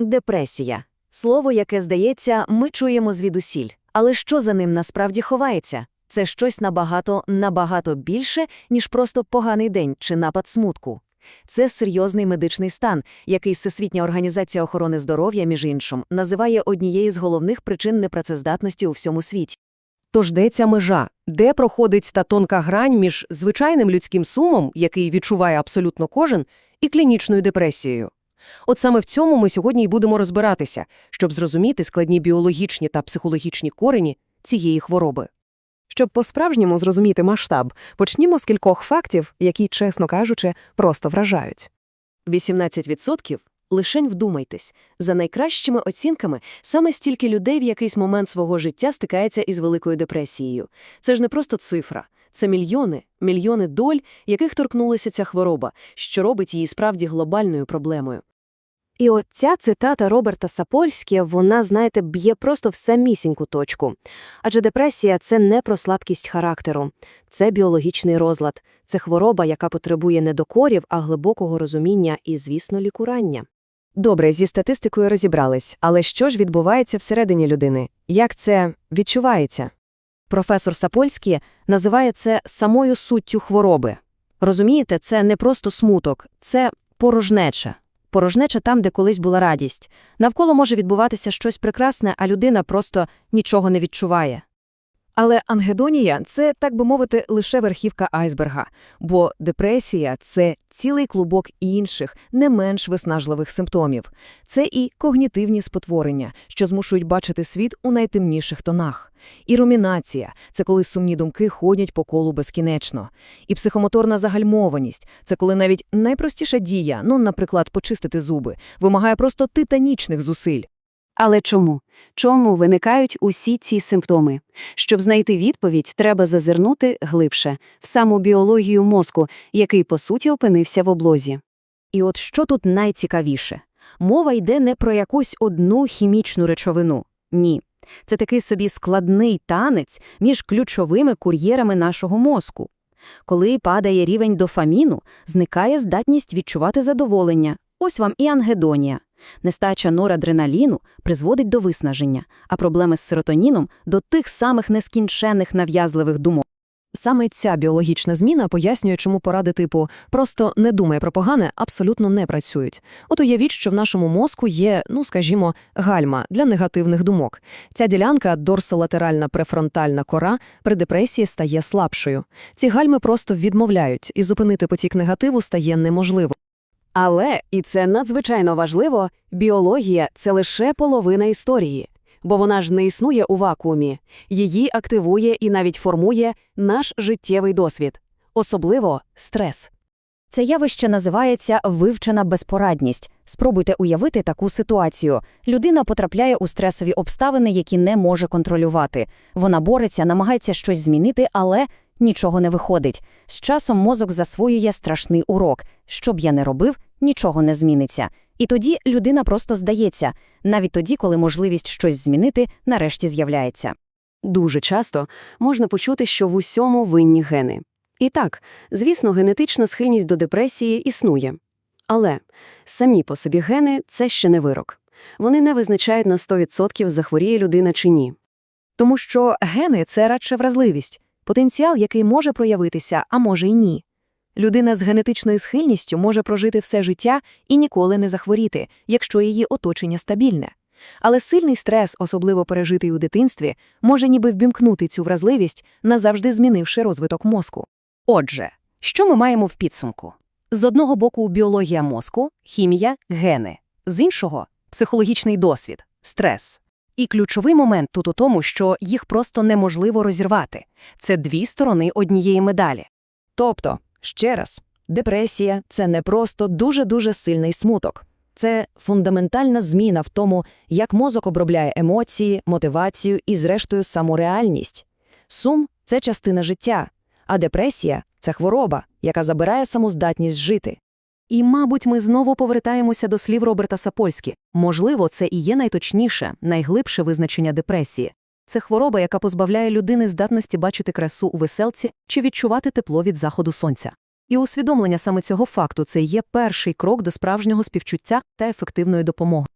Депресія слово, яке здається, ми чуємо звідусіль. Але що за ним насправді ховається? Це щось набагато, набагато більше, ніж просто поганий день чи напад смутку. Це серйозний медичний стан, який Всесвітня організація охорони здоров'я, між іншим, називає однією з головних причин непрацездатності у всьому світі. Тож де ця межа? Де проходить та тонка грань між звичайним людським сумом, який відчуває абсолютно кожен, і клінічною депресією? От саме в цьому ми сьогодні й будемо розбиратися, щоб зрозуміти складні біологічні та психологічні корені цієї хвороби. Щоб по-справжньому зрозуміти масштаб, почнімо з кількох фактів, які, чесно кажучи, просто вражають. 18% – лишень вдумайтесь. За найкращими оцінками, саме стільки людей в якийсь момент свого життя стикається із великою депресією. Це ж не просто цифра. Це мільйони, мільйони доль, яких торкнулася ця хвороба, що робить її справді глобальною проблемою. І от ця цитата Роберта Сапольське, вона, знаєте, б'є просто в самісіньку точку. Адже депресія – це не про слабкість характеру, це біологічний розлад, це хвороба, яка потребує не докорів, а глибокого розуміння і, звісно, лікурання. Добре, зі статистикою розібрались, але що ж відбувається всередині людини? Як це відчувається? Професор Сапольський називає це самою суттю хвороби. Розумієте, це не просто смуток, це порожнеча. Порожнеча там, де колись була радість. Навколо може відбуватися щось прекрасне, а людина просто нічого не відчуває. Але ангедонія – це, так би мовити, лише верхівка айсберга, бо депресія – це цілий клубок інших, не менш виснажливих симптомів. Це і когнітивні спотворення, що змушують бачити світ у найтемніших тонах. І румінація – це коли сумні думки ходять по колу безкінечно. І психомоторна загальмованість – це коли навіть найпростіша дія, ну, наприклад, почистити зуби, вимагає просто титанічних зусиль. Але чому? Чому виникають усі ці симптоми? Щоб знайти відповідь, треба зазирнути глибше в саму біологію мозку, який, по суті, опинився в облозі. І от що тут найцікавіше? Мова йде не про якусь одну хімічну речовину. Ні. Це такий собі складний танець між ключовими кур'єрами нашого мозку. Коли падає рівень дофаміну, зникає здатність відчувати задоволення. Ось вам і ангедонія. Нестача норадреналіну призводить до виснаження, а проблеми з серотоніном – до тих самих нескінченних нав'язливих думок. Саме ця біологічна зміна пояснює, чому поради типу «просто не думай про погане» абсолютно не працюють. От уявіть, що в нашому мозку є, ну скажімо, гальма для негативних думок. Ця ділянка, дорсолатеральна префронтальна кора, при депресії стає слабшою. Ці гальми просто відмовляють, і зупинити потік негативу стає неможливо. Але, і це надзвичайно важливо, біологія – це лише половина історії. Бо вона ж не існує у вакуумі. Її активує і навіть формує наш життєвий досвід. Особливо стрес. Це явище називається вивчена безпорадність. Спробуйте уявити таку ситуацію. Людина потрапляє у стресові обставини, які не може контролювати. Вона бореться, намагається щось змінити, але нічого не виходить. З часом мозок засвоює страшний урок. Що б я не робив, нічого не зміниться. І тоді людина просто здається, навіть тоді, коли можливість щось змінити нарешті з'являється. Дуже часто можна почути, що в усьому винні гени. І так, звісно, генетична схильність до депресії існує. Але самі по собі гени – це ще не вирок. Вони не визначають на 100% захворіє людина чи ні. Тому що гени – це радше вразливість, потенціал, який може проявитися, а може й ні. Людина з генетичною схильністю може прожити все життя і ніколи не захворіти, якщо її оточення стабільне. Але сильний стрес, особливо пережитий у дитинстві, може ніби вбімкнути цю вразливість, назавжди змінивши розвиток мозку. Отже, що ми маємо в підсумку? З одного боку біологія мозку, хімія, гени. З іншого психологічний досвід, стрес. І ключовий момент тут у тому, що їх просто неможливо розірвати. Це дві сторони однієї медалі. Тобто, ще раз, депресія – це не просто дуже-дуже сильний смуток. Це фундаментальна зміна в тому, як мозок обробляє емоції, мотивацію і, зрештою, самореальність. Сум – це частина життя, а депресія – це хвороба, яка забирає самоздатність жити. І, мабуть, ми знову повертаємося до слів Роберта Сапольські. Можливо, це і є найточніше, найглибше визначення депресії. Це хвороба, яка позбавляє людини здатності бачити красу у веселці чи відчувати тепло від заходу сонця. І усвідомлення саме цього факту це є перший крок до справжнього співчуття та ефективної допомоги.